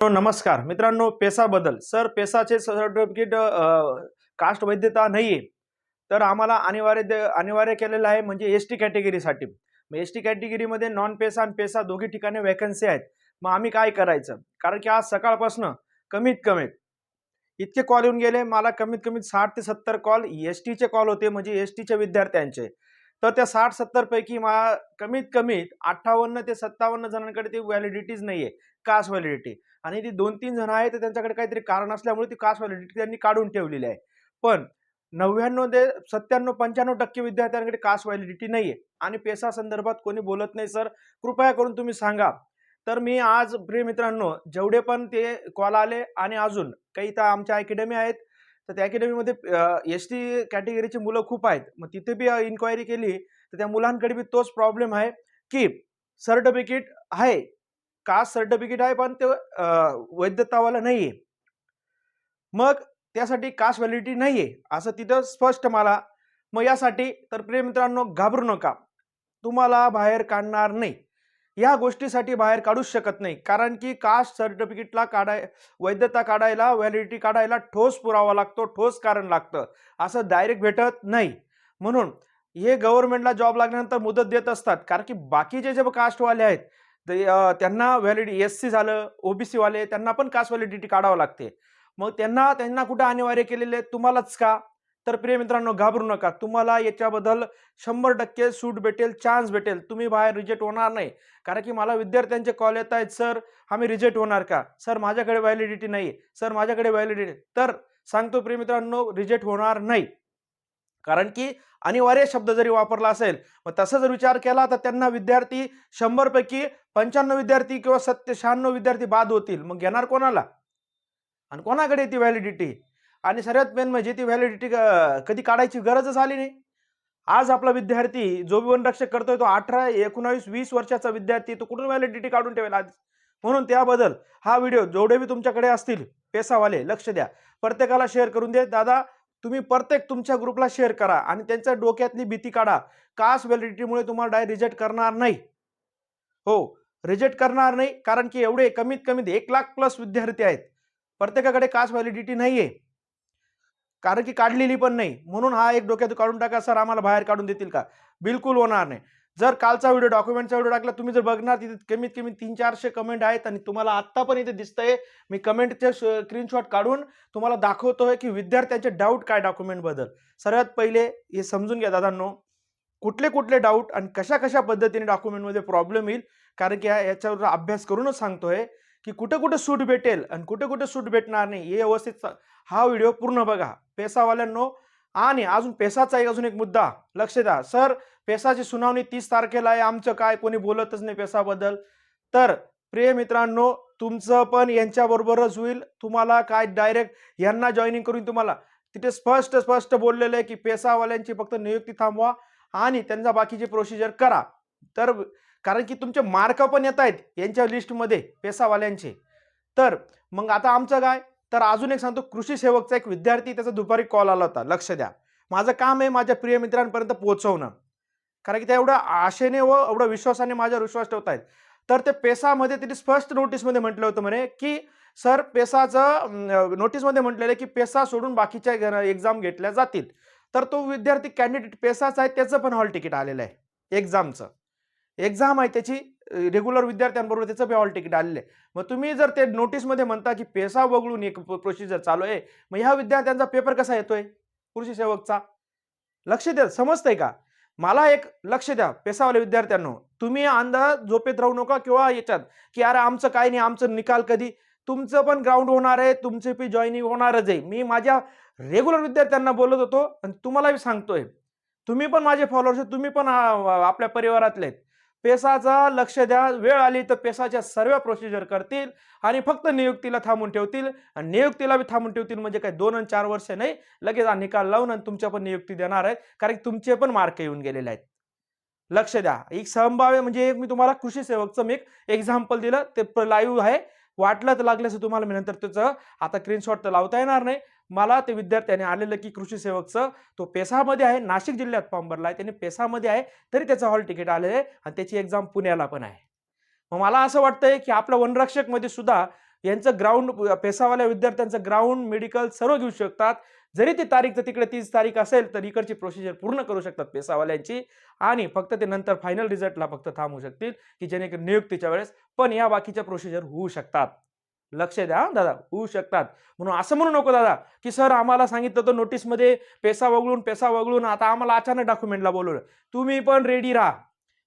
नमस्कार. मित्रांनो पेसा बदल सर पेसाचे सर्टिफिकेट कास्ट वैधता नाही आहे तर आम्हाला अनिवार्य दे- अनिवार्य केलेलं आहे म्हणजे एस टी कॅटेगरीसाठी मग एस टी कॅटेगरीमध्ये नॉन पेसा आणि पेसा दोघी ठिकाणी वॅकन्सी आहेत. मग आम्ही काय करायचं? कारण की आज सकाळपासनं कमीत कमीत इतके कॉल येऊन गेले. मला कमीत कमी साठ ते सत्तर कॉल एस टीचे कॉल होते म्हणजे एस टीच्या विद्यार्थ्यांचे. तर त्या साठ सत्तरपैकी मला मा कमीत कमीत अठ्ठावन्न ते सत्तावन्न जणांकडे ती व्हॅलिडिटीज नाही आहे कास्ट व्हॅलिडिटी आणि ती दोन तीन जण आहेत तर त्यांच्याकडे काहीतरी कारण असल्यामुळे ती कास्ट व्हॅलिडिटी त्यांनी काढून ठेवलेली आहे. पण नव्याण्णव ते सत्त्याण्णव पंच्याण्णव टक्के विद्यार्थ्यांकडे कास्ट व्हॅलिडिटी नाही आहे आणि पेसा संदर्भात कोणी बोलत नाही सर. कृपया करून तुम्ही सांगा. तर मी आज प्रिय मित्रांनो जेवढे पण ते कॉल आले आणि अजून काही तर आमच्या अकॅडमी आहेत तर त्या अकॅडमीमध्ये एस टी कॅटेगरीची मुलं खूप आहेत. मग तिथे बी इन्क्वायरी केली तर त्या मुलांकडे बी तोच प्रॉब्लेम आहे की सर्टिफिकेट आहे. कास्ट सर्टिफिकेट आहे पण ते वैधतावाला नाही आहे मग त्यासाठी कास्ट व्हॅलिडिटी नाही आहे असं तिथं स्पष्ट मला. मग यासाठी तर प्रिय मित्रांनो घाबरू नका. तुम्हाला बाहेर काढणार नाही. या गोष्टीसाठी बाहेर काढूच शकत नाही. कारण की कास्ट सर्टिफिकेटला काढाय वैधता काढायला व्हॅलिडिटी काढायला ठोस पुरावा लागतो ठोस कारण लागतं. असं डायरेक्ट भेटत नाही. म्हणून हे गव्हर्नमेंटला जॉब लागल्यानंतर मुदत देत असतात. कारण की बाकीचे जे कास्टवाले आहेत तर त्यांना व्हॅलिडिटी एस सी झालं ओ बी सीवाले त्यांना पण कास्ट व्हॅलिडिटी काढावं लागते. मग त्यांना त्यांना कुठं अनिवार्य केलेले तुम्हालाच का? तर प्रिय मित्रांनो घाबरू नका. तुम्हाला याच्याबद्दल शंभर टक्के सूट भेटेल चान्स भेटेल. तुम्ही बाहेर रिजेक्ट होणार नाही. कारण की मला विद्यार्थ्यांचे कॉल येत आहेत सर आम्ही रिजेक्ट होणार का? सर माझ्याकडे व्हॅलिडिटी नाही. सर माझ्याकडे व्हॅलिडिटी तर सांगतो प्रिय मित्रांनो रिजेक्ट होणार नाही. कारण की अनिवार्य शब्द जरी वापरला असेल मग तसं जर विचार केला तर त्यांना विद्यार्थी शंभरपैकी पंच्याण्णव विद्यार्थी किंवा सत्य शहाण्णव विद्यार्थी बाद होतील. मग घेणार कोणाला? आणि कोणाकडे ती व्हॅलिडिटी आणि सर्वात मेन म्हणजे ती व्हॅलिडिटी कधी काढायची गरजच आली नाही. आज आपला विद्यार्थी जो बी वनरक्षक करतोय तो अठरा एकोणावीस वीस वर्षाचा विद्यार्थी तो कुठून व्हॅलिडिटी काढून ठेवेल आज? म्हणून त्याबद्दल हा व्हिडिओ जेवढे बी तुमच्याकडे असतील पेसावाले लक्ष द्या. प्रत्येकाला शेअर करून दे. दादा तुम्ही प्रत्येक तुमच्या ग्रुपला शेअर करा आणि त्यांच्या डोक्यातली भीती काढा. कास्ट व्हॅलिडिटीमुळे तुम्हाला डायरेक्ट रिजेक्ट करणार नाही. हो रिजेक्ट करणार नाही कारण की एवढे कमीत कमीत एक लाख प्लस विद्यार्थी आहेत. प्रत्येकाकडे कास्ट व्हॅलिडिटी नाही आहे कारण की काढलेली पण नाही. म्हणून हा एक डोक्यात काढून टाका सर आम्हाला बाहेर काढून देतील का? बिलकुल होणार नाही. जर कालचा व्हिडिओ डॉक्युमेंटचा व्हिडिओ टाकला तुम्ही जर बघणार तिथे कमीत कमी तीन चारशे कमेंट आहेत आणि तुम्हाला आत्ता पण इथे दिसतंय. मी कमेंटचे स्क्रीनशॉट काढून तुम्हाला दाखवतोय की विद्यार्थ्यांचे डाऊट काय डॉक्युमेंटबद्दल. सर्वात पहिले हे समजून घ्या दादांनो. कुठले कुठले डाऊट आणि कशा कशा पद्धतीने डॉक्युमेंटमध्ये प्रॉब्लेम येईल? कारण की याच्यावर अभ्यास करूनच सांगतोय की कुठे कुठे सूट भेटेल आणि कुठे कुठे सूट भेटणार नाही हे व्यवस्थित हा व्हिडिओ पूर्ण बघा. पेसावाल्यांनो आणि अजून पेसाचा एक अजून एक मुद्दा लक्ष द्या सर पेसाची सुनावणी तीस तारखेला आहे. आमचं काय? कोणी बोलतच नाही पेसाबद्दल. तर प्रिय मित्रांनो तुमचं पण यांच्याबरोबरच होईल. तुम्हाला काय डायरेक्ट यांना जॉईनिंग करून तुम्हाला तिथे स्पष्ट स्पष्ट बोललेलं आहे की पेसावाल्यांची फक्त नियुक्ती थांबवा आणि त्यांचा बाकीची प्रोसिजर करा. तर कारण की तुमचे मार्क पण येत आहेत यांच्या लिस्टमध्ये पेसावाल्यांचे. तर मग आता आमचं काय? तर अजून एक सांगतो कृषी सेवकचा एक विद्यार्थी त्याचा दुपारी कॉल आला होता. लक्ष द्या. माझं काम आहे माझ्या प्रिय मित्रांपर्यंत पोहोचवणं. कारण की त्या एवढ्या आशेने व एवढ्या विश्वासाने माझ्यावर विश्वास ठेवत आहेत तर ते पेसामध्ये त्यांनी स्पष्ट नोटीसमध्ये म्हटलं होतं म्हणे की सर पेसाचं नोटीसमध्ये म्हटलेलं की पेसा सोडून बाकीच्या एक्झाम घेतल्या जातील. तर तो विद्यार्थी कॅन्डिडेट पेसाचा आहे त्याचं पण हॉल तिकीट आलेलं आहे एक्झामचं एक्झाम आहे त्याची रेग्युलर विद्यार्थ्यांबरोबर त्याचं बी हॉल तिकीट आलेलं आहे. मग तुम्ही जर ते नोटीसमध्ये म्हणता की पेसा वगळून एक प्रोसिजर चालू आहे मग ह्या विद्यार्थ्यांचा पेपर कसा येतोय? कृषी सेवकचा. लक्ष द्या समजतंय का? मला एक लक्ष द्या पेसावाले विद्यार्थ्यांनो. तुम्ही अंदाज झोपेत राहू नका किंवा याच्यात की अरे आमचं काय नाही आमचं निकाल कधी? तुमचं पण ग्राउंड होणार आहे तुमचे पण जॉईनिंग होणारच आहे. मी माझ्या रेग्युलर विद्यार्थ्यांना बोलत होतो आणि तुम्हालाही सांगतोय. तुम्ही पण माझे फॉलोअर्स तुम्ही पण आपल्या परिवारातले आहेत. पेसाचा लक्ष द्या वेळ आली तर पेसाच्या सर्व प्रोसिजर करतील आणि फक्त नियुक्तीला थांबून ठेवतील. आणि नियुक्तीला बी थांबून ठेवतील म्हणजे काय दोन आणि चार वर्ष नाही लगेच निकाल लावून आणि तुमच्या पण नियुक्ती देणार आहेत. कारण की तुमचे पण मार्क येऊन गेलेले आहेत. लक्ष द्या. एक संभाव्य म्हणजे एक मी तुम्हाला कृषी सेवकचं मी एक एक्झाम्पल दिलं. ते लाईव्ह आहे. वाटलं तर लागल्याचं तुम्हाला मी नंतर त्याचं आता स्क्रीनशॉट तर लावता येणार नाही. मला ते विद्यार्थ्याने आलेलं की कृषी सेवकचं तो पेसामध्ये आहे नाशिक जिल्ह्यात फॉर्म भरला आहे त्याने पेसामध्ये आहे तरी त्याचं हॉल तिकीट आलेलं आहे आणि त्याची एक्झाम पुण्याला पण आहे. मग मला असं वाटतंय की आपलं वनरक्षकमध्ये सुद्धा यांचं ग्राउंड पेसावाल्या विद्यार्थ्यांचं ग्राउंड मेडिकल सर्व घेऊ शकतात. जरी ती तारीख तर तिकडे तीस तारीख असेल तर इकडची प्रोसिजर पूर्ण करू शकतात पेसावाल्यांची आणि फक्त ते नंतर फायनल रिझल्टला फक्त थांबू शकतील की जेणेकरून नियुक्तीच्या वेळेस पण या बाकीच्या प्रोसिजर होऊ शकतात. लक्ष द्या दादा. होऊ शकतात. म्हणून असं म्हणू नको दादा की सर आम्हाला सांगितलं तर नोटीसमध्ये पैसा वगळून पेसा वगळून आता आम्हाला अचानक डॉक्युमेंटला बोलवलं. तुम्ही पण रेडी राहा.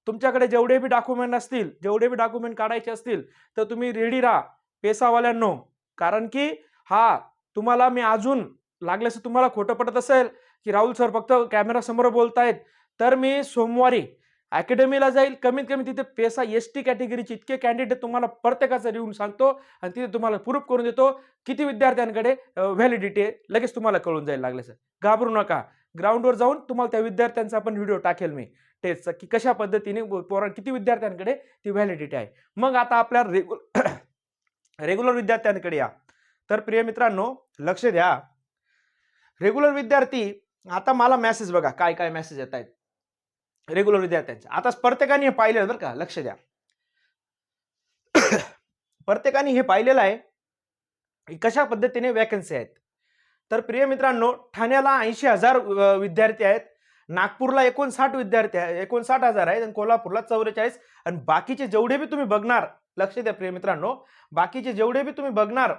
तुमच्याकडे जेवढे बी डॉक्युमेंट असतील जेवढे बी डॉक्युमेंट काढायचे असतील तर तुम्ही रेडी राहा पेसावाल्यांनो. कारण की हा तुम्हाला मी अजून लागल्यास तुम्हाला खोटं पडत असेल की राहुल सर फक्त कॅमेरा समोर बोलतायत तर मी सोमवारी अकॅडमीला जाईल कमीत कमी तिथे पेसा एस टी कॅटेगरीचे इतके कॅन्डिडेट तुम्हाला प्रत्येकाचं लिहून सांगतो आणि तिथे तुम्हाला प्रूफ करून देतो. किती विद्यार्थ्यांकडे व्हॅलिडिटी आहे लगेच तुम्हाला कळून जाईल लागले सर घाबरू नका. ग्राउंडवर जाऊन तुम्हाला त्या विद्यार्थ्यांचा पण व्हिडिओ टाकेल मी. टेस्टचा की कशा पद्धतीने पोरा किती विद्यार्थ्यांकडे ती व्हॅलिडिटी आहे. मग आता आपल्या रेग्युलर रेग्युलर विद्यार्थ्यांकडे या. तर प्रिय मित्रांनो लक्ष द्या. रेग्युलर विद्यार्थी आता मला मेसेज बघा. काय काय मेसेज येत आहेत रेग्युलर विद्यार्थ्यांचे आता प्रत्येकाने हे पाहिलेलं बरं का लक्ष द्या. प्रत्येकाने हे पाहिलेलं आहे की कशा पद्धतीने वॅकन्सी आहेत. तर प्रिय मित्रांनो ठाण्याला ऐंशी हजार विद्यार्थी आहेत. नागपूरला एकोणसाठ विद्यार्थी आहे एकोणसाठ हजार आहेत आणि कोल्हापूरला चौवेचाळीस. आणि बाकीचे जेवढे बी तुम्ही बघणार लक्ष द्या प्रिय मित्रांनो बाकीचे जेवढे बी तुम्ही बघणार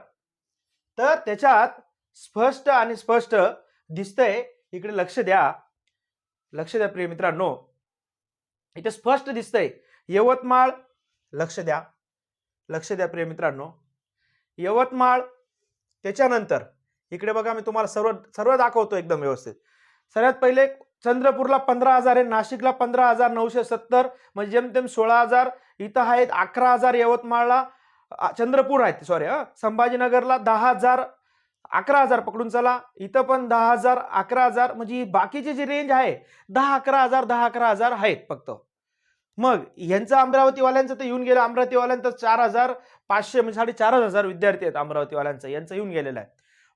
तर त्याच्यात स्पष्ट आणि स्पष्ट दिसतंय. इकडे लक्ष द्या. लक्ष द्या प्रिय मित्रांनो. इथे स्पष्ट दिसतंय. यवतमाळ लक्ष द्या. लक्ष द्या प्रिय मित्रांनो. यवतमाळ त्याच्यानंतर इकडे बघा मी तुम्हाला सर्व सर्व दाखवतो एकदम व्यवस्थित. सर्वात पहिले चंद्रपूरला पंधरा हजार आहे नाशिकला पंधरा हजार नऊशे सत्तर म्हणजे जेमतेम सोळा हजार इथं आहेत अकरा हजार यवतमाळला चंद्रपूर आहेत सॉरी हा. संभाजीनगरला दहा हजार अकरा हजार पकडून चला. इथं पण दहा हजार अकरा हजार म्हणजे ही बाकीची जी रेंज आहे दहा अकरा हजार दहा अकरा हजार आहेत फक्त. मग यांचं अमरावतीवाल्यांचं तर येऊन गेलं. अमरावतीवाल्यांचं चार हजार पाचशे म्हणजे साडेचार हजार विद्यार्थी आहेत अमरावतीवाल्यांचं. यांचं येऊन गेलेलं आहे.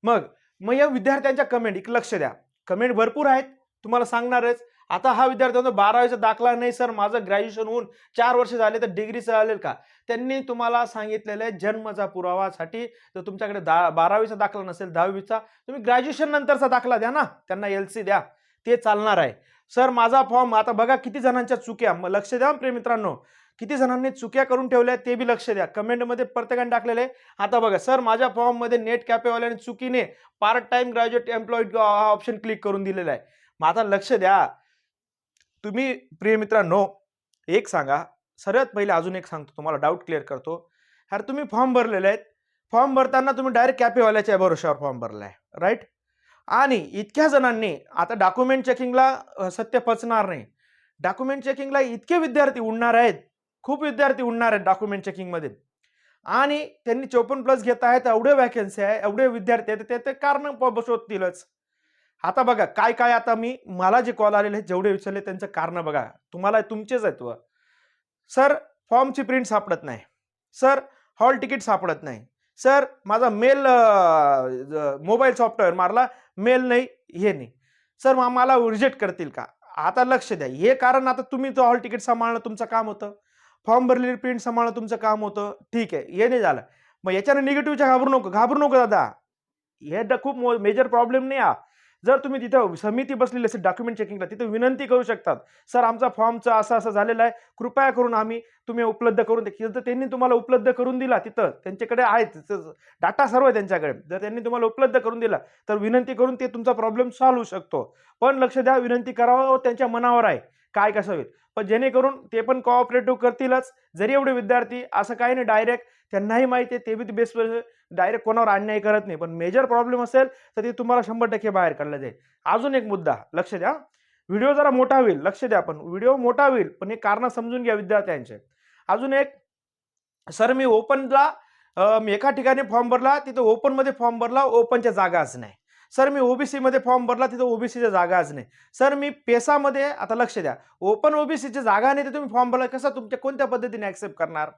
मग मग या विद्यार्थ्यांच्या कमेंट एक लक्ष द्या. कमेंट भरपूर आहेत. तुम्हाला सांगणारच. आता हा विद्यार्थी म्हणतो बारावीचा दाखला नाही सर. माझं ग्रॅज्युएशन होऊन चार वर्ष झाले तर डिग्री चालेल का? त्यांनी तुम्हाला सांगितलेलं आहे जन्मचा पुरावासाठी. तर तुमच्याकडे दा बारावीचा दाखला नसेल दहावीचा तुम्ही ग्रॅज्युएशन नंतरचा दाखला द्या ना. त्यांना एल सी द्या. ते चालणार आहे. सर माझा फॉर्म आता बघा किती जणांच्या चुक्या. मग लक्ष द्या प्रेमित्रांनो किती जणांनी चुक्या करून ठेवल्या ते बी लक्ष द्या. कमेंटमध्ये प्रत्येकाने टाकलेले आहे. आता बघा सर माझ्या फॉर्ममध्ये नेट कॅपेवाल्याने चुकीने पार्ट टाइम ग्रॅज्युएट एम्प्लॉईड हा ऑप्शन क्लिक करून दिलेला आहे. मग आता लक्ष द्या. तुम्ही प्रिय मित्रांनो एक सांगा. सर्वात पहिले अजून एक सांगतो तुम्हाला डाऊट क्लिअर करतो. अरे तुम्ही फॉर्म भरलेले आहेत. फॉर्म भरताना तुम्ही डायरेक्ट कॅपेवाल्याच्या भरोशावर फॉर्म भरला आहे राईट आणि इतक्या जणांनी आता डॉक्युमेंट चेकिंगला सत्य पचणार नाही. डॉक्युमेंट चेकिंगला इतके विद्यार्थी उडणार आहेत. खूप विद्यार्थी उडणार आहेत डॉक्युमेंट चेकिंगमध्ये आणि त्यांनी चोपन्न प्लस घेत आहेत एवढे वॅकन्सी आहे एवढे विद्यार्थी आहेत ते ते कारण प- शोधतीलच. आता बघा काय काय आता मी मला जे कॉल आलेले आहेत जेवढे विचारले त्यांचं कारण बघा. तुम्हाला तुमचेच आहेत व. सर फॉर्मची प्रिंट सापडत नाही. सर हॉल तिकीट सापडत नाही. सर माझा मेल मोबाईल सॉफ्टवेअर मारला मेल नाही हे नाही. सर मग मला रिजेक्ट करतील का? आता लक्ष द्या. हे कारण आता तुम्ही तो हॉल तिकीट सांभाळणं तुमचं काम होतं. फॉर्म भरलेली प्रिंट सांभाळणं तुमचं काम होतं. ठीक आहे हे नाही झालं. मग याच्यानं निगेटिव्हच्या घाबरू नको घाबरू नको दादा. हे खूप मेजर प्रॉब्लेम नाही हा. जर तुम्ही तिथं समिती बसलेली असेल डॉक्युमेंट चेकिंगला तिथे विनंती करू शकतात सर आमचा फॉर्मचा असं असं झालेला आहे कृपया करून आम्ही तुम्ही उपलब्ध करून द्या जर त्यांनी तुम्हाला उपलब्ध करून दिला तिथं त्यांच्याकडे आहेत डाटा सर्व आहे त्यांच्याकडे जर त्यांनी तुम्हाला उपलब्ध करून दिला तर विनंती करून ते तुमचा प्रॉब्लेम सॉल्व्ह होऊ शकतो. पण लक्ष द्या विनंती करावं त्यांच्या मनावर आहे. काय कसं होईल? पण जेणेकरून ते पण कोऑपरेटिव्ह करतीलच. जरी एवढे विद्यार्थी असं काही नाही डायरेक्ट त्यांनाही माहिती आहे ते बी बेस डायरेक्ट कोणावर अन्याय करत नाही. पण मेजर प्रॉब्लेम असेल तर ते तुम्हाला शंभर टक्के बाहेर काढलं जाईल. अजून एक मुद्दा लक्ष द्या. व्हिडिओ जरा मोठा होईल लक्ष द्या पण. व्हिडिओ मोठा होईल पण हे कारण समजून घ्या विद्यार्थ्यांचे. अजून एक सर मी ओपनला मी एका ठिकाणी फॉर्म भरला तिथं ओपनमध्ये फॉर्म भरला ओपनच्या जागाच नाही सर मी ओबीसीमध्ये फॉर्म भरला तिथं ओबीसीच्या जागाच नाही. सर मी पेसामध्ये आता लक्ष द्या ओपन ओबीसीच्या जागा नाही तर तुम्ही फॉर्म भरला कसा तुमच्या कोणत्या पद्धतीने ऍक्सेप्ट करणार?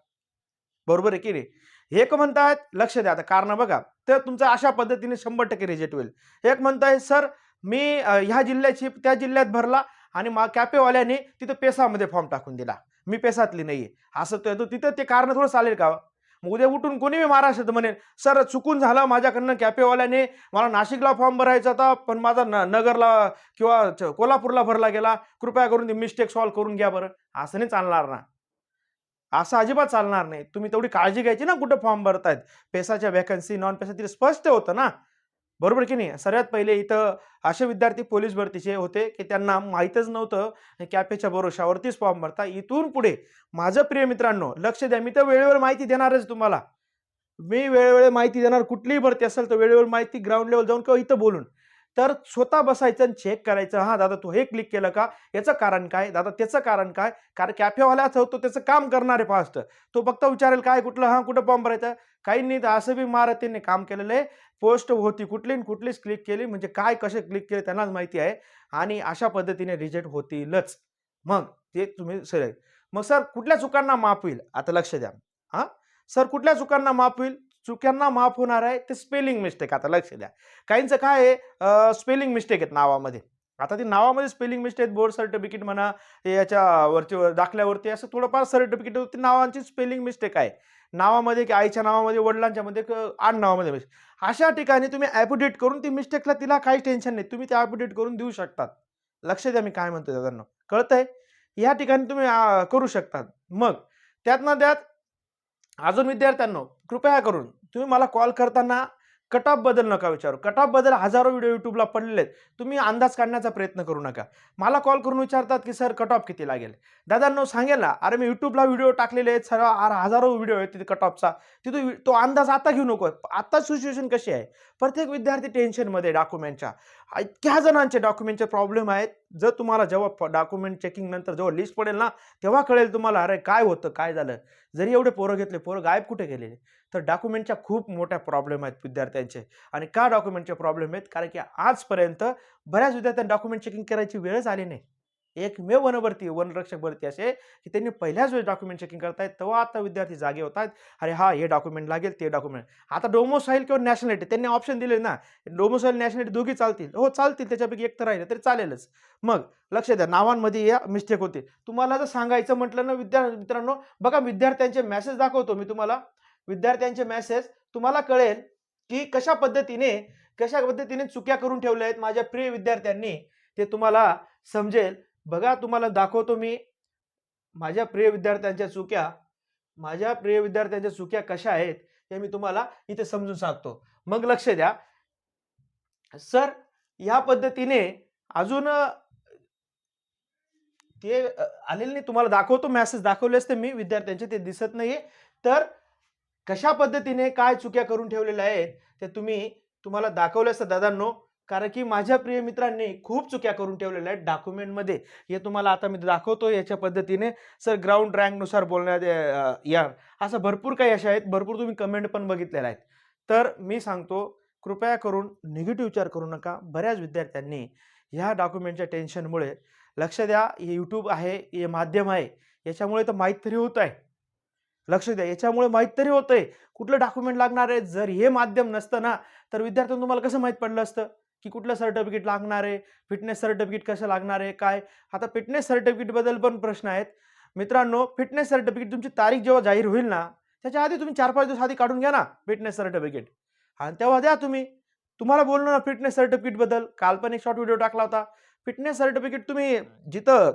बरोबर आहे की नाही? हे एक म्हणतायत लक्ष द्या आता कारण बघा तर तुमचं अशा पद्धतीने शंभर टक्के रिजेक्ट होईल. एक म्हणताय सर मी ह्या जिल्ह्याची त्या जिल्ह्यात भरला आणि मा कॅपेवाल्याने तिथं पेसामध्ये फॉर्म टाकून दिला. मी पेसातली नाहीये. असं तर तिथं ते कारण थोडं चालेल का हो? उद्या उठून कोणी मी महाराष्ट्रात म्हणेन सर चुकून झालं माझ्याकडनं कॅफेवाल्याने मला नाशिकला फॉर्म भरायचा होता पण माझा न नगरला किंवा कोल्हापूरला भरला गेला कृपया करून ती मिस्टेक सॉल्व्ह करून घ्या बरं. असं नाही चालणार ना. असं अजिबात चालणार नाही. तुम्ही तेवढी काळजी घ्यायची ना कुठं फॉर्म भरतायत. पेसाच्या वॅकन्सी नॉन पेसा तिथे स्पष्ट होतं ना. बरोबर की नाही? सर्वात पहिले इथं असे विद्यार्थी पोलीस भरतीचे होते की त्यांना माहीतच नव्हतं कॅफेच्या भरोशावरतीच फॉर्म भरता. इथून पुढे माझं प्रिय मित्रांनो लक्ष द्या मी तर वेळेवर माहिती देणारच तुम्हाला. मी वेळोवेळी माहिती देणार कुठलीही भरती असेल तर वेळेवर माहिती ग्राउंड लेवल जाऊन किंवा इथं बोलून. तर स्वतः बसायचं आणि चेक करायचं हा दादा तू हे क्लिक केलं का? याचं कारण काय? दादा त्याचं कारण काय? कारण कॅफेवाल्याच होतो त्याचं काम करणार आहे फास्ट तो फक्त विचारेल काय कुठलं? हा कुठं फॉर्म भरायचं? काही नाही तर असं बी महारथींनी काम केलेलं आहे. पोस्ट होती कुठली कुठलीच क्लिक केली म्हणजे काय कसे क्लिक केले त्यांनाच माहिती आहे. आणि अशा पद्धतीने रिजेक्ट होतीलच. मग ते तुम्ही सर मग सर कुठल्या चुकांना माफ होईल? आता लक्ष द्या. हां? सर कुठल्या चुकांना माफ होईल? चुक्यांना माफ होणार आहे ते स्पेलिंग मिस्टेक आता लक्ष द्या. काहींचं काय आहे स्पेलिंग मिस्टेक आहेत नावामध्ये. आता ती नावामध्ये स्पेलिंग मिस्टेक बोर्ड सर्टिफिकेट म्हणा ते याच्यावरती दाखल्यावरती असं थोडंफार सर्टिफिकेट होती नावांची स्पेलिंग मिस्टेक आहे. नावामध्ये की आईच्या नावामध्ये वडिलांच्या मध्ये आठ नावामध्ये मिस्टेक अशा ठिकाणी तुम्ही ॲप्युडेट करून ती मिस्टेकला तिला काही टेन्शन नाही. तुम्ही ते ॲप्युडेट करून देऊ शकतात. लक्ष द्या मी काय म्हणतो दादांनो. कळतंय? या ठिकाणी तुम्ही करू शकतात. मग त्यातनं त्यात अजून विद्यार्थ्यांनो कृपया करून तुम्ही मला कॉल करताना कट ऑफ बदल नका विचारू. कट ऑफ बदल हजारो व्हिडिओ युट्यूबला पडलेले आहेत. तुम्ही अंदाज काढण्याचा प्रयत्न करू नका. मला कॉल करून विचारतात की सर कट ऑफ किती लागेल? दादांनो सांगेल ना अरे मी युट्यूबला व्हिडिओ टाकलेले आहेत. सर्व आर- हजारो व्हिडिओ आहेत तिथे कट ऑफचा तिथे तो अंदाज आता घेऊ नको. आता सिच्युएशन कशी आहे? प्रत्येक विद्यार्थी टेन्शनमध्ये डॉक्युमेंटच्या इतक्या जणांचे डॉक्युमेंटचे प्रॉब्लेम आहेत. जर तुम्हाला जेव्हा डॉक्युमेंट चेकिंग नंतर जेव्हा लिस्ट पडेल ना तेव्हा कळेल तुम्हाला अरे काय होतं? काय झालं? जरी एवढे पोरं घेतले पोरं गायब कुठे गेलेले? तर डॉक्युमेंटच्या खूप मोठ्या प्रॉब्लेम आहेत विद्यार्थ्यांचे. आणि का डॉक्युमेंटचे प्रॉब्लेम आहेत? कारण की आजपर्यंत बऱ्याच विद्यार्थ्यांना डॉक्युमेंट चेकिंग करायची वेळच आली नाही. एकमेव वनभरती वनरक्षक भरती असे की त्यांनी पहिल्याच वेळेस डॉक्युमेंट चेकिंग करतायत तेव्हा आता विद्यार्थी जागे होत आहेत अरे हा हे डॉक्युमेंट लागेल ते डॉक्युमेंट आता डोमोसाईल किंवा नॅशनॅलिटी त्यांनी ऑप्शन दिले ना डोमोसाईल नॅशनॅलिटी दोघी चालतील. हो चालतील त्याच्यापैकी एक तर राहिलं तरी चालेलच. मग लक्ष द्या नावांमध्ये या मिस्टेक होते तुम्हाला जर सांगायचं म्हटलं ना विद्या मित्रांनो बघा विद्यार्थ्यांचे मेसेज दाखवतो मी तुम्हाला. विद्यार्थ्यांचे मेसेज तुम्हाला कळेल की कशा पद्धतीने कशा पद्धतीने चुक्या करून ठेवल्या आहेत माझ्या प्रिय विद्यार्थ्यांनी ते तुम्हाला समजेल. बघा तुम्हाला दाखवतो मी माझ्या प्रिय विद्यार्थ्यांच्या चुक्या. माझ्या प्रिय विद्यार्थ्यांच्या चुक्या कशा आहेत हे मी तुम्हाला इथे समजून सांगतो. मग लक्ष द्या. सर या पद्धतीने अजून ते आलेले नाही तुम्हाला दाखवतो मॅसेज दाखवले असते मी विद्यार्थ्यांचे ते दिसत नाहीये. तर कशा पद्धतीने काय चुक्या करून ठेवलेल्या आहेत ते तुम्ही तुम्हाला दाखवले असतं दादांनो. कारण की माझ्या प्रिय मित्रांनी खूप चुक्या करून ठेवलेल्या आहेत डॉक्युमेंटमध्ये हे तुम्हाला आता मी दाखवतो याच्या पद्धतीने. सर ग्राउंड रँकनुसार बोलण्यात या. असं भरपूर काही अशा आहेत. भरपूर तुम्ही कमेंट पण बघितलेल्या आहेत. तर मी सांगतो कृपया करून निगेटिव्ह विचार करू नका. बऱ्याच विद्यार्थ्यांनी ह्या डॉक्युमेंटच्या टेन्शनमुळे लक्ष द्या. हे यूट्यूब आहे हे माध्यम आहे. याच्यामुळे तर माहीत तरी होत आहे. लक्ष द्या. याच्यामुळे माहीत तरी होतंय. कुठलं डॉक्युमेंट लागणार आहे? जर हे माध्यम नसतं ना तर विद्यार्थ्यांना तुम्हाला कसं माहीत पडलं असतं? की कुठलं सर्टिफिकेट लागणार आहे? फिटनेस सर्टिफिकेट कसं लागणार आहे? काय? आता फिटनेस सर्टिफिकेटबद्दल पण प्रश्न आहेत. मित्रांनो फिटनेस सर्टिफिकेट तुमची तारीख जेव्हा जाहीर होईल ना त्याच्या आधी तुम्ही चार पाच दिवस आधी काढून घ्या ना फिटनेस सर्टिफिकेट आणि तेव्हा द्या तुम्ही. तुम्हाला बोललो ना फिटनेस सर्टिफिकेटबद्दल काल पण एक शॉर्ट व्हिडिओ टाकला होता. फिटनेस सर्टिफिकेट तुम्ही जिथं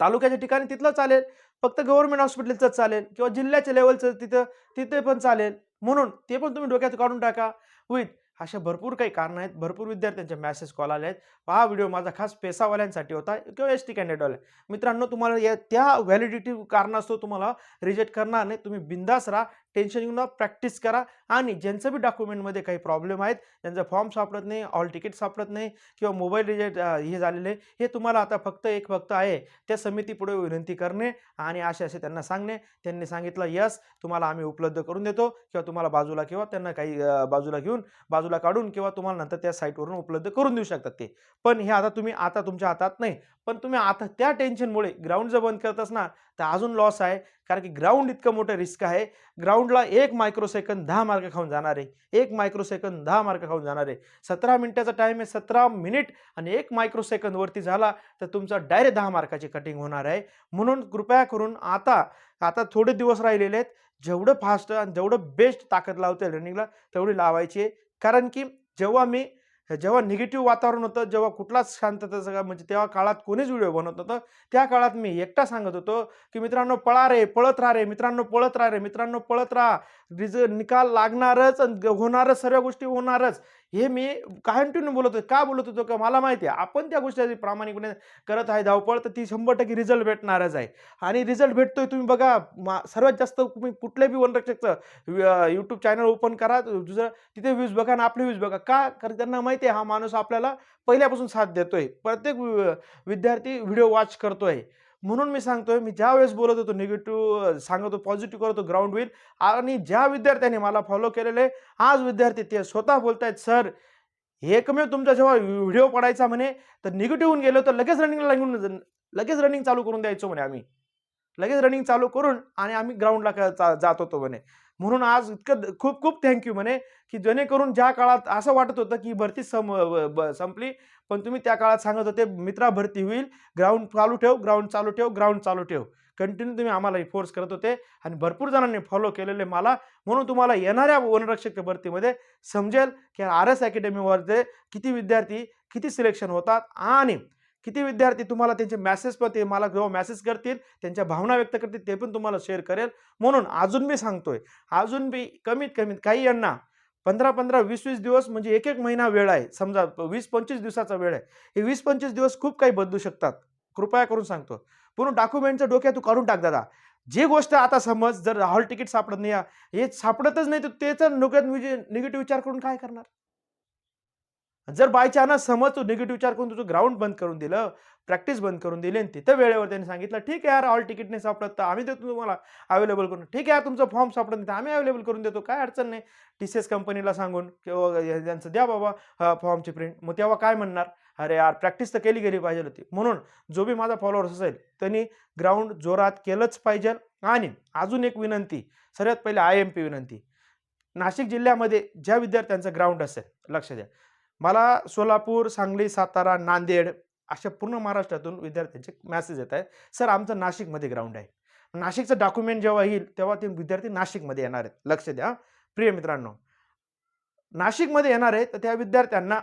तालुक्याच्या ठिकाणी तिथलं चालेल. फक्त गव्हर्नमेंट हॉस्पिटलचं चालेल. किंवा जिल्ह्याच्या लेवलचं तिथं तिथे पण चालेल. म्हणून ते पण तुम्ही डोक्यात काढून टाका. विथ अशा भरपूर काही कारणं आहेत. भरपूर विद्यार्थ्यांचे मॅसेज कॉल आले आहेत. हा व्हिडिओ माझा खास पेसावाल्यांसाठी होता. किंवा एस टी कॅन्डिडेटवाले मित्रांनो तुम्हाला या त्या व्हॅलिडिटी कारणास्तव तुम्हाला रिजेक्ट करणार नाही. तुम्ही बिंदास राहा. टेन्शन घेऊन प्रॅक्टिस करा. आणि ज्यांचं बी डॉक्युमेंटमध्ये काही प्रॉब्लेम आहेत त्यांचं फॉर्म सापडत नाही ऑल तिकीट सापडत नाही किंवा मोबाईल रिजेक्ट हे झालेले हे तुम्हाला आता फक्त एक फक्त आहे. त्या समितीपुढे विनंती करणे आणि असे असे त्यांना सांगणे. त्यांनी सांगितलं यस तुम्हाला आम्ही उपलब्ध करून देतो किंवा तुम्हाला बाजूला किंवा त्यांना काही बाजूला घेऊन बाजूला काढून किंवा तुम्हाला नंतर त्या साईटवरून उपलब्ध करून देऊ शकतात ते. पण हे आता तुम्ही आता तुमच्या हातात नाही. पण तुम्ही आता त्या टेन्शनमुळे ग्राउंड जर बंद करत असणार तर अजून लॉस आहे. कारण की ग्राउंड इतकं मोठं रिस्क आहे. ग्राउंडला एक मायक्रोसेकंद दहा मार्क खाऊन जाणार. आहे एक मायक्रोसेकंद दहा मार्क खाऊन जाणार. आहे सतरा मिनिटाचा टाईम आहे सतरा मिनिट आणि एक मायक्रोसेकंदवरती झाला तर तुमचा डायरेक्ट दहा मार्काची कटिंग होणार आहे. म्हणून कृपया करून आता आता थोडे दिवस राहिलेले आहेत. जेवढं फास्ट आणि जेवढं बेस्ट ताकद लावते रनिंगला तेवढी लावायची आहे. कारण की जेव्हा मी जेव्हा निगेटिव्ह वातावरण होतं जेव्हा कुठलाच शांतता सगळं म्हणजे तेव्हा काळात कोणीच व्हिडिओ बनवत नव्हतं. त्या काळात मी एकटा सांगत होतो की मित्रांनो पळा रे पळत राहा रे मित्रांनो पळत राहा रे मित्रांनो पळत राहा. रिझ निकाल लागणारच होणारच सर्व गोष्टी होणारच. हे मी कंटिन्यू बोलत होतो. का बोलत होतो? का मला माहिती आहे. आपण त्या गोष्टी प्रामाणिकपणे करत आहे धावपळ तर ती शंभर टक्के रिझल्ट भेटणारच आहे. आणि रिझल्ट भेटतोय तुम्ही बघा मा सर्वात जास्त तुम्ही कुठल्या बी वनरक्षकचं यूट्यूब चॅनल ओपन करा दुसरं तिथे व्ह्यूज बघा आणि आपले व्ह्यूज बघा. का? कारण त्यांना माहिती आहे हा माणूस आपल्याला पहिल्यापासून साथ देतोय. प्रत्येक विद्यार्थी व्हिडिओ वॉच करतोय. म्हणून मी सांगतोय मी ज्या वेळेस बोलत होतो निगेटिव्ह सांगतो पॉझिटिव्ह करतो ग्राउंड होईल आणि ज्या विद्यार्थ्यांनी मला फॉलो केलेले आज विद्यार्थी ते स्वतः बोलतायत सर एकमेव तुमचा जेव्हा व्हिडिओ पडायचा म्हणे तर निगेटिव्ह होऊन गेलो तर लगेच रनिंगला लागून लगेच रनिंग चालू करून द्यायचो म्हणे आम्ही. लगेच रनिंग चालू करून आणि आम्ही ग्राउंडला जात होतो म्हणे. म्हणून आज इतकं खूप खूप थँक्यू म्हणे की जेणेकरून ज्या काळात असं वाटत होतं की भरती सम ब- संपली पण तुम्ही त्या काळात सांगत होते मित्रा भरती होईल ग्राउंड चालू ठेव ग्राउंड चालू ठेव ग्राउंड चालू ठेव. कंटिन्यू तुम्ही आम्हाला फोर्स करत होते आणि भरपूर जणांनी फॉलो केलेले मला. म्हणून तुम्हाला येणाऱ्या वनरक्षक भरतीमध्ये समजेल की आर एस अकॅडमीवरचे किती विद्यार्थी किती सिलेक्शन होतात आणि किती विद्यार्थी तुम्हाला त्यांचे मॅसेज पण ते मला जेव्हा मॅसेज करतील त्यांच्या भावना व्यक्त करतील ते पण तुम्हाला शेअर करेल. म्हणून अजून मी सांगतोय अजून बी कमीत कमीत काही यांना पंधरा पंधरा वीस वीस दिवस म्हणजे एक एक महिना वेळ आहे. समजा वीस पंचवीस दिवसाचा वेळ आहे. हे वीस पंचवीस दिवस खूप काही बदलू शकतात. कृपया करून सांगतो पूर्ण डॉक्युमेंटचं डोक्यात तू काढून टाक दादा. जी गोष्ट आता समज जर हॉल तिकीट सापडत नाही हे सापडतच नाही तर त्याचा डोक्यात निगेटिव्ह विचार करून काय करणार? जर बाय चान्स समज तू निगेटिव्ह विचार करून तुझं ग्राउंड बंद करून दिलं प्रॅक्टिस बंद करून दिली आणि तिथं वेळेवर त्यांनी सांगितलं ठीक आहे यार ऑल तिकीट नाही सापडत तर आम्ही देतो तुम्हाला अवेलेबल करून. ठीक आहे यार तुमचा फॉर्म सापडत नाही आम्ही अवेलेबल करून देतो काय अडचण नाही. टी सी एस कंपनीला सांगून किंवा त्यांचं द्या बाबा फॉर्मची प्रिंट मग तेव्हा काय म्हणणार? अरे यार प्रॅक्टिस तर केली गेली पाहिजे होती. म्हणून जो बी माझा फॉलोअर्स असेल त्यांनी ग्राउंड जोरात केलंच पाहिजे. आणि अजून एक विनंती सर्वात पहिले आय एम पी विनंती. नाशिक जिल्ह्यामध्ये ज्या विद्यार्थ्यांचं ग्राउंड असेल लक्ष द्या. मला सोलापूर सांगली सातारा नांदेड अशा पूर्ण महाराष्ट्रातून विद्यार्थ्यांचे मॅसेज येत आहे सर आमचं नाशिकमध्ये ग्राउंड आहे. नाशिकचं डॉक्युमेंट जेव्हा येईल तेव्हा ते विद्यार्थी नाशिकमध्ये येणार आहेत. लक्ष द्या प्रिय मित्रांनो नाशिकमध्ये येणार आहे तर त्या विद्यार्थ्यांना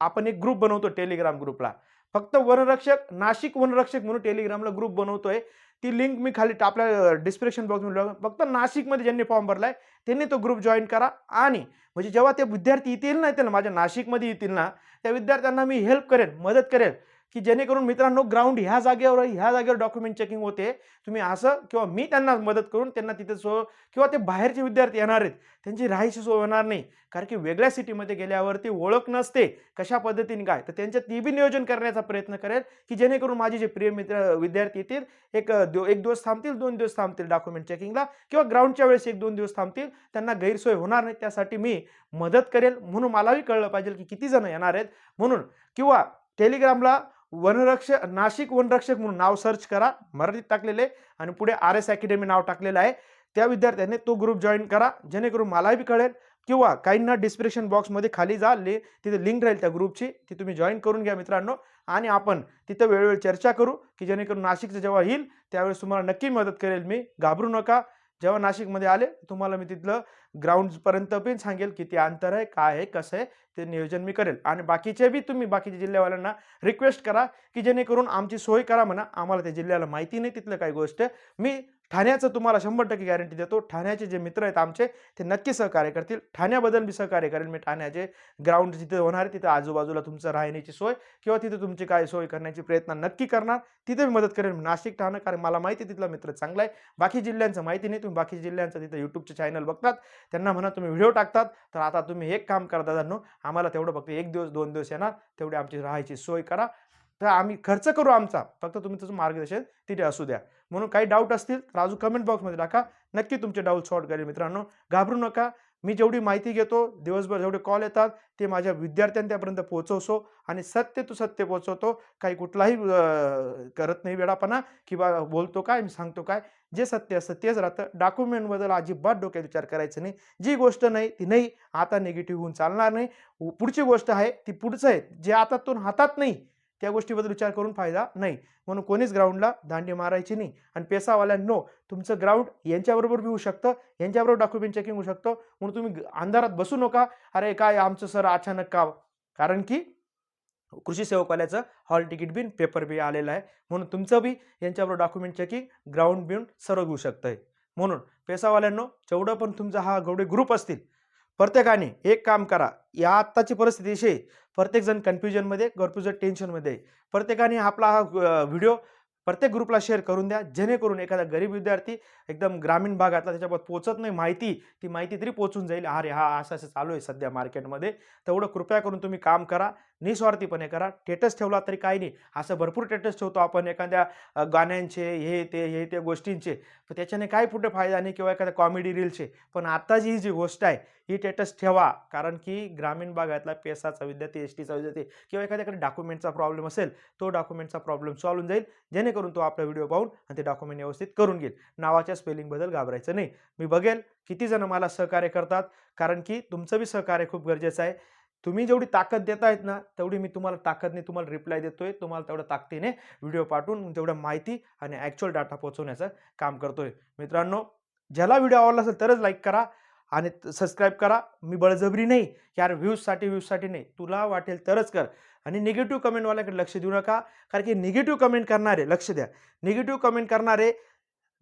आपण एक ग्रुप बनवतो टेलिग्राम ग्रुपला फक्त वनरक्षक नाशिक वनरक्षक म्हणून टेलिग्रामला ग्रुप बनवतोय. ती लिंक मी खाली आपल्या डिस्क्रिप्शन बॉक्समध्ये फक्त नाशिकमध्ये ज्यांनी फॉर्म भरलाय त्यांनी तो ग्रुप जॉईन करा. आणि म्हणजे जेव्हा ते विद्यार्थी येतील ना येतील ना माझ्या नाशिकमध्ये येतील ना त्या विद्यार्थ्यांना मी हेल्प करेन मदत करेन. की जेणेकरून मित्रांनो ग्राउंड ह्या जागेवर ह्या जागेवर डॉक्युमेंट चेकिंग होते. तुम्ही असं किंवा मी त्यांना मदत करून त्यांना तिथे सो किंवा ते बाहेरचे विद्यार्थी येणार आहेत त्यांची राहायची सोय होणार नाही. कारण की वेगळ्या सिटीमध्ये गेल्यावरती ओळख नसते कशा पद्धतीने काय. तर त्यांच्या ती बी नियोजन करण्याचा प्रयत्न करेल की जेणेकरून माझे जे प्रिय मित्र विद्यार्थी येतील एक दो एक दिवस थांबतील दोन दिवस थांबतील डॉक्युमेंट चेकिंगला किंवा ग्राउंडच्या वेळेस एक दोन दिवस थांबतील त्यांना गैरसोय होणार नाही त्यासाठी मी मदत करेल. म्हणून मलाही कळलं पाहिजे की किती जण येणार आहेत. म्हणून किंवा टेलिग्रामला वनरक्षक नाशिक वनरक्षक म्हणून नाव सर्च करा. मराठीत टाकलेले आणि पुढे आर एस अकॅडमी नाव टाकलेलं आहे. त्या विद्यार्थ्यांनी तो ग्रुप जॉईन करा. जेणेकरून मलाही कळेल किंवा काहींना डिस्क्रिप्शन बॉक्समध्ये खाली जा ले तिथे लिंक राहील त्या ग्रुपची ती तुम्ही जॉईन करून घ्या मित्रांनो. आणि आपण तिथं वेळोवेळी चर्चा करू की जेणेकरून नाशिकचं जेव्हा येईल त्यावेळेस तुम्हाला नक्की मदत करेल मी. घाबरू नका. जेव्हा नाशिकमध्ये आले तुम्हाला मी तिथलं ग्राउंडपर्यंत पण सांगेल किती अंतर आहे काय आहे कसं आहे ते नियोजन मी करेल. आणि बाकीचे बी तुम्ही बाकीच्या जिल्ह्यावाल्यांना रिक्वेस्ट करा की जेणेकरून आमची सोय करा म्हणा. आम्हाला त्या जिल्ह्याला माहिती नाही तिथलं काही गोष्ट मी ठाण्याचं तुम्हाला शंभर टक्के गॅरंटी देतो. ठाण्याचे जे मित्र आहेत आमचे ते नक्की सहकार्य करतील. ठाण्याबद्दल मी सहकार्य करेल मी ठाण्याचे ग्राउंड जिथे होणार आहे तिथे आजूबाजूला तुमचं राहण्याची सोय किंवा तिथे तुमची काय सोय करण्याची प्रयत्न नक्की करणार. तिथे मी मदत करेन. नाशिक ठाणं कारण मला माहिती आहे तिथला मित्र चांगला आहे. बाकी जिल्ह्यांचं माहिती नाही. तुम्ही बाकी जिल्ह्यांचं तिथं यूट्यूबचे चॅनल बघतात. त्यांना म्हणा तुम्ही व्हिडिओ टाकतात. तर आता तुम्ही एक काम करता दादांनो. आम्हाला तेवढं फक्त एक दिवस दोन दिवस येणार. तेवढी आमची राहायची सोय करा. तर आम्ही खर्च करू आमचा. फक्त तुम्ही त्याचं मार्गदर्शन तिथे असू द्या. म्हणून काही डाऊट असतील तर अजून कमेंट बॉक्समध्ये टाका. नक्की तुमचे डाऊट सॉल्व करेल मित्रांनो. घाबरू नका. मी जेवढी माहिती घेतो दिवसभर जेवढे कॉल येतात ते माझ्या विद्यार्थ्यांपर्यंत पोहोचवतो आणि सत्य तू सत्य पोहोचवतो. काही कुठलाही करत नाही वेळापणा किंवा बोलतो काय मी सांगतो काय. जे सत्य असतं तेच राहतं. डॉक्युमेंटबद्दल अजिबात डोक्यात विचार करायचं नाही. जी गोष्ट नाही ती नाही. आता निगेटिव्ह होऊन चालणार नाही. पुढची गोष्ट आहे ती पुढचं आहे. जे आतातून हातात नाही त्या गोष्टीबद्दल विचार करून फायदा नाही. म्हणून कोणीच ग्राउंडला दांडी मारायची नाही. आणि पेसावाल्यांनो तुमचं ग्राउंड यांच्याबरोबर बी होऊ शकतं यांच्याबरोबर डॉक्युमेंट चेकिंग होऊ शकतं. म्हणून तुम्ही अंधारात बसू नका. अरे काय आमचं सर अचानक का? कारण की कृषी सेवकवाल्याचं हॉल तिकीट बिन पेपर बी आलेलं आहे. म्हणून तुमचं बी यांच्याबरोबर डॉक्युमेंट चेकिंग ग्राउंड बिन सर्व घेऊ शकतंय. म्हणून पेसावाल्यांनो जेवढं पण तुमचा हा गवडे ग्रुप असतील प्रत्येकाने एक काम करा. या आत्ताची परिस्थिती अशी प्रत्येकजण कन्फ्युजनमध्ये कन्फ्युजन टेन्शनमध्ये प्रत्येकाने आपला हा व्हिडिओ प्रत्येक ग्रुपला शेअर करून द्या जेणेकरून एखादा गरीब विद्यार्थी एकदम ग्रामीण भागातला त्याच्यावर पोचत नाही. माहिती ती माहिती तरी पोचून जाईल. अरे हा असं असं चालू आहे सध्या मार्केटमध्ये तेवढं कृपया करून तुम्ही काम करा निस्वार्थीपणे करा. टेटस ठेवला तरी काही नाही. असं भरपूर टेटस ठेवतो आपण एखाद्या गाण्यांचे हे ते हे ते गोष्टींचे. पण त्याच्याने काय कुठे फायदा नाही किंवा एखाद्या कॉमेडी रीलचे पण आत्ताची ही जी गोष्ट आहे ही टेटस ठेवा. कारण की ग्रामीण भागातला पेसाचा विद्यार्थी एस टीचा विद्यार्थी किंवा एखाद्याकडे डॉक्युमेंटचा प्रॉब्लेम असेल तो डॉक्युमेंटचा प्रॉब्लेम सॉल्व होऊन जाईल. जेणेकरून तो आपला व्हिडिओ पाहून आणि ते डॉक्युमेंट व्यवस्थित करून घेईल. नावाच्या स्पेलिंगबद्दल घाबरायचं नाही. मी बघेल किती जण मला सहकार्य करतात. कारण की तुमचं बी सहकार्य खूप गरजेचं आहे. तुम्ही जेवढी ताकद देतायत ना तेवढी मी तुम्हाला ताकदने तुम्हाला रिप्लाय देतोय. तुम्हाला तेवढ्या ताकदीने व्हिडिओ पाठवून तेवढ्या माहिती आणि ॲक्च्युअल डाटा पोहोचवण्याचं काम करतोय. मित्रांनो ज्याला व्हिडिओ आवडला असेल तरच लाईक करा. आणि सबस्क्राईब करा. मी बळजबरी नाही यार व्ह्यूजसाठी व्ह्यूजसाठी नाही. तुला वाटेल तरच कर. आणि निगेटिव्ह कमेंटवाल्याकडे लक्ष देऊ नका. कारण की निगेटिव्ह कमेंट करणारे लक्ष द्या. निगेटिव्ह कमेंट करणारे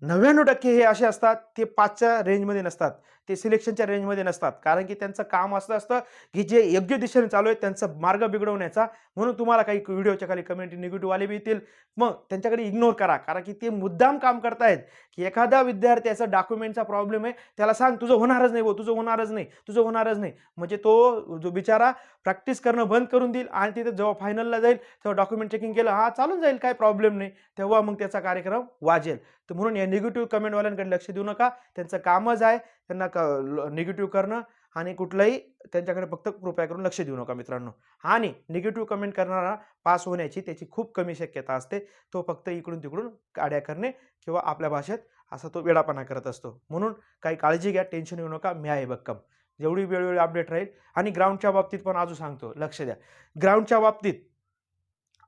नव्याण्णव टक्के हे असे असतात ते पाचच्या रेंजमध्ये नसतात. ते सिलेक्शनच्या रेंजमध्ये नसतात. कारण की त्यांचं काम असं असतं की जे योग्य दिशेने चालू आहे त्यांचा मार्ग बिघडवण्याचा. म्हणून तुम्हाला काही व्हिडिओच्या खाली कमेंट निगेटिव्ह आले बी येतील. मग त्यांच्याकडे इग्नोर करा. कारण की ते मुद्दाम काम करतायत की एखादा विद्यार्थ्याचा डॉक्युमेंटचा प्रॉब्लेम आहे त्याला सांग तुझं होणारच नाही भाऊ तुझं होणारच नाही तुझं होणारच नाही. म्हणजे तो जो बिचारा प्रॅक्टिस करणं बंद करून देईल आणि तिथे जेव्हा फायनलला जाईल तेव्हा डॉक्युमेंट चेकिंग केलं हा चालून जाईल काय प्रॉब्लेम नाही. तेव्हा मग त्याचा कार्यक्रम वाजेल. तर म्हणून या निगेटिव्ह कमेंटवाल्यांकडे लक्ष देऊ नका. त्यांचं कामच आहे. त्यांना क निगेटिव्ह करणं आणि कुठलंही त्यांच्याकडे फक्त कृपया करून लक्ष देऊ नका मित्रांनो. आणि निगेटिव्ह कमेंट करणारा पास होण्याची त्याची खूप कमी शक्यता असते. तो फक्त इकडून तिकडून काड्या करणे किंवा आपल्या भाषेत असा तो वेडापणा करत असतो. म्हणून काही काळजी घ्या टेन्शन घेऊ नका मी आहे भक्कम. जेवढी वेळोवेळी अपडेट राहील आणि ग्राउंडच्या बाबतीत पण अजून सांगतो लक्ष द्या. ग्राउंडच्या बाबतीत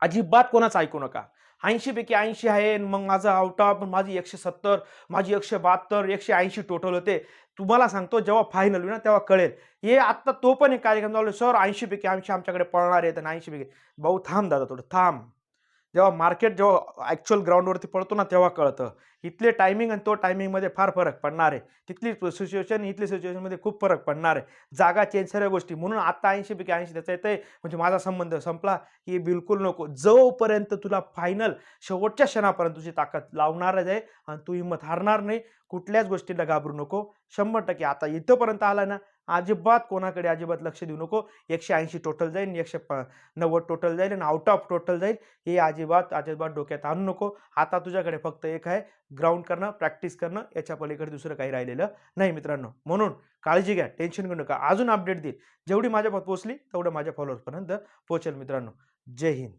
अजिबात कोणाचं ऐकू नका. ऐंशीपैकी ऐंशी आहे मग माझं आउट ऑफ माझी एकशे सत्तर माझी एकशे बहात्तर एकशे ऐंशी टोटल होते. तुम्हाला सांगतो जेव्हा फायनल होईल ना तेव्हा कळेल. हे आत्ता तो पण एक कार्यक्रम चालू सर ऐंशीपैकी ऐंशी आमच्याकडे पळणार आहेत आणि ऐंशीपैकी भाऊ थांब दादा थोडं थांब. जेव्हा मार्केट जेव्हा ॲक्च्युअल ग्राउंडवरती पळतो ना तेव्हा कळतं. इथले टायमिंग आणि तो टायमिंगमध्ये फार फरक पडणार आहे. तिथली सिच्युएशन इथली सिच्युएशनमध्ये खूप फरक पडणार आहे. जागा चेंज सर्व गोष्टी. म्हणून आता ऐंशी पैकी ऐंशी त्याचा येतंय. म्हणजे माझा संबंध संपला. हे बिलकुल नको. जोपर्यंत तुला फायनल शेवटच्या क्षणापर्यंत तुझी ताकद लावणारच आहे आणि तू हिंमत हारणार नाही कुठल्याच गोष्टीला घाबरू नको. शंभर टक्के आता इथंपर्यंत आला ना अजिबात कोणाकडे अजिबात लक्ष देऊ नको. एकशे ऐंशी टोटल जाईल आणि एकशे प नव्वद टोटल जाईल आणि आउट ऑफ टोटल जाईल हे अजिबात अजिबात डोक्यात आणू नको. आता तुझ्याकडे फक्त एक आहे ग्राउंड करणं प्रॅक्टिस करणं याच्या पलीकडे दुसरं काही राहिलेलं नाही मित्रांनो. म्हणून काळजी घ्या टेन्शन घेऊ नका. अजून अपडेट देईल. जेवढी माझ्यापर्यंत पोहोचली तेवढं माझ्या फॉलोअर्सपर्यंत पोहोचेल मित्रांनो. जय हिंद.